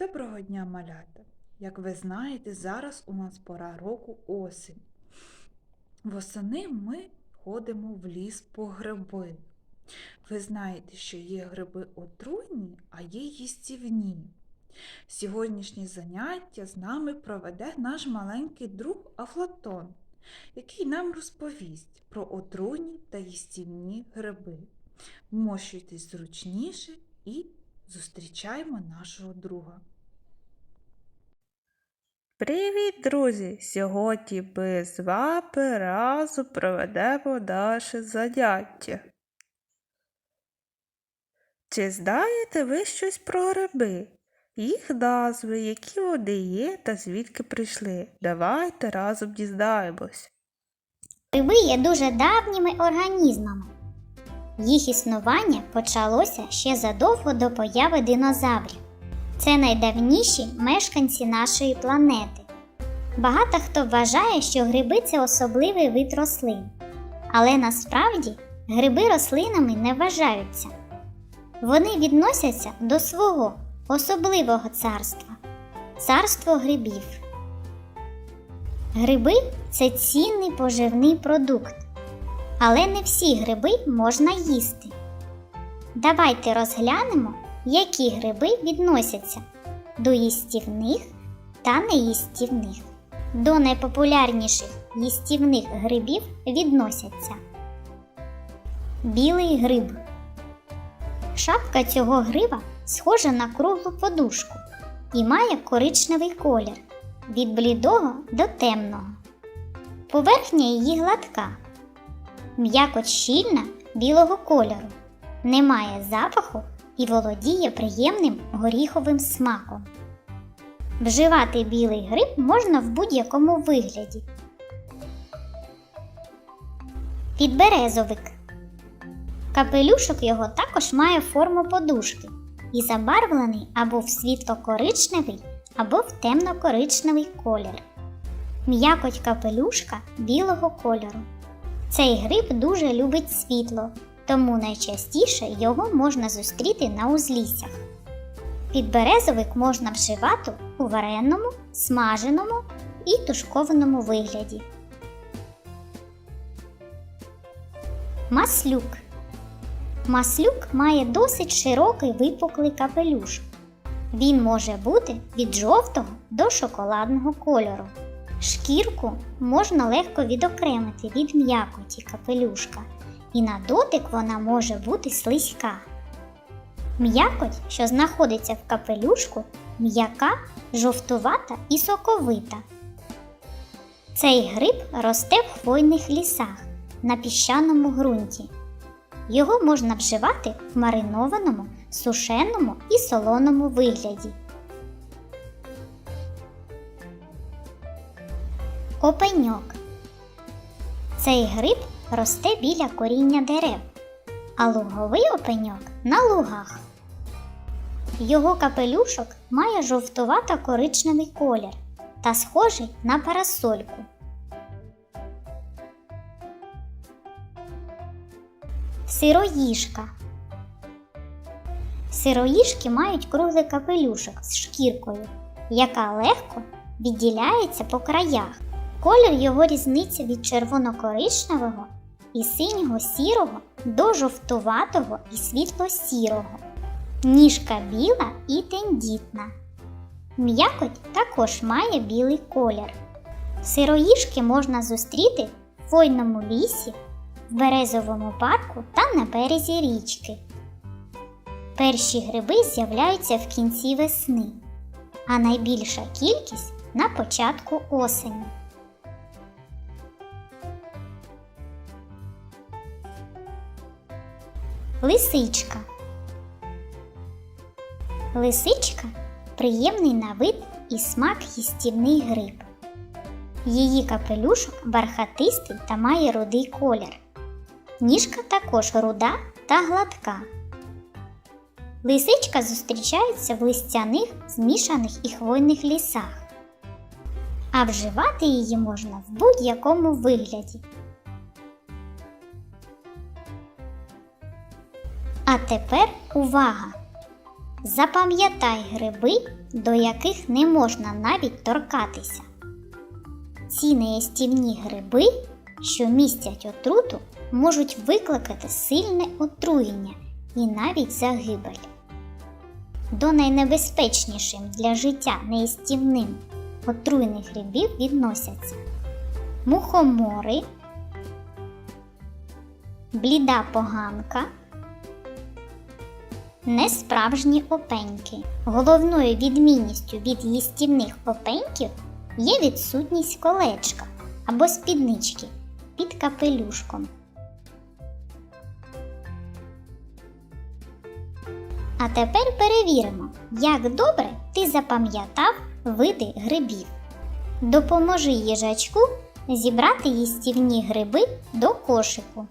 Доброго дня, малята! Як ви знаєте, зараз у нас пора року осінь. Восени ми ходимо в ліс по гриби. Ви знаєте, що є гриби отруйні, а є їстівні. Сьогоднішнє заняття з нами проведе наш маленький друг Афлатон, який нам розповість про отруйні та їстівні гриби. Вмощуйтесь зручніше і зустрічаємо нашого друга. Привіт, друзі! Сьогодні ми з вами разом проведемо наше заняття. Чи знаєте ви щось про гриби? Їх назви, які вони є та звідки прийшли? Давайте разом дізнаємось. Гриби є дуже давніми організмами. Їх існування почалося ще задовго до появи динозаврів. Це найдавніші мешканці нашої планети. Багато хто вважає, що гриби це особливий вид рослин. Але насправді гриби рослинами не вважаються. Вони відносяться до свого особливого царства царство грибів. Гриби це цінний поживний продукт. Але не всі гриби можна їсти. Давайте розглянемо, які гриби відносяться до їстівних та неїстівних. До найпопулярніших їстівних грибів відносяться білий гриб. Шапка цього гриба схожа на круглу подушку і має коричневий колір від блідого до темного. Поверхня її гладка, м'якоть щільна білого кольору, не має запаху і володіє приємним горіховим смаком. Вживати білий гриб можна в будь-якому вигляді. Підберезовик. Капелюшок його також має форму подушки і забарвлений або в світло-коричневий, або в темно-коричневий колір. М'якоть капелюшка білого кольору. Цей гриб дуже любить світло, тому найчастіше його можна зустріти на узліссях. Підберезовик можна вживати у вареному, смаженому і тушкованому вигляді. Маслюк. Маслюк має досить широкий випуклий капелюш. Він може бути від жовтого до шоколадного кольору. Шкірку можна легко відокремити від м'якоті капелюшка, і на дотик вона може бути слизька. М'якоть, що знаходиться в капелюшку, м'яка, жовтувата і соковита. Цей гриб росте в хвойних лісах на піщаному ґрунті. Його можна вживати в маринованому, сушеному і солоному вигляді. Опеньок. Цей гриб росте біля коріння дерев, а луговий опеньок на лугах. Його капелюшок має жовтувато коричневий колір та схожий на парасольку. Сироїжка. Сироїжки мають круглий капелюшок з шкіркою, яка легко відділяється по краях. Колір його різниця від червоно-коричневого і синього сірого до жовтуватого і світло-сірого. Ніжка біла і тендітна. М'якоть також має білий колір. Сироїжки можна зустріти в хвойному лісі, в березовому парку та на березі річки. Перші гриби з'являються в кінці весни, а найбільша кількість на початку осені. Лисичка. Лисичка приємний на вид і смак їстівний гриб. Її капелюшок бархатистий та має рудий колір. Ніжка також руда та гладка. Лисичка зустрічається в листяних, змішаних і хвойних лісах, а вживати її можна в будь-якому вигляді. А тепер увага! Запам'ятай гриби, до яких не можна навіть торкатися. Ці неїстівні гриби, що містять отруту, можуть викликати сильне отруєння і навіть загибель. До найнебезпечнішим для життя неїстівним отруйних грибів відносяться мухомори, бліда поганка, несправжні опеньки. Головною відмінністю від їстівних опеньків є відсутність колечка або спіднички під капелюшком. А тепер перевіримо, як добре ти запам'ятав види грибів. Допоможи їжачку зібрати їстівні гриби до кошику.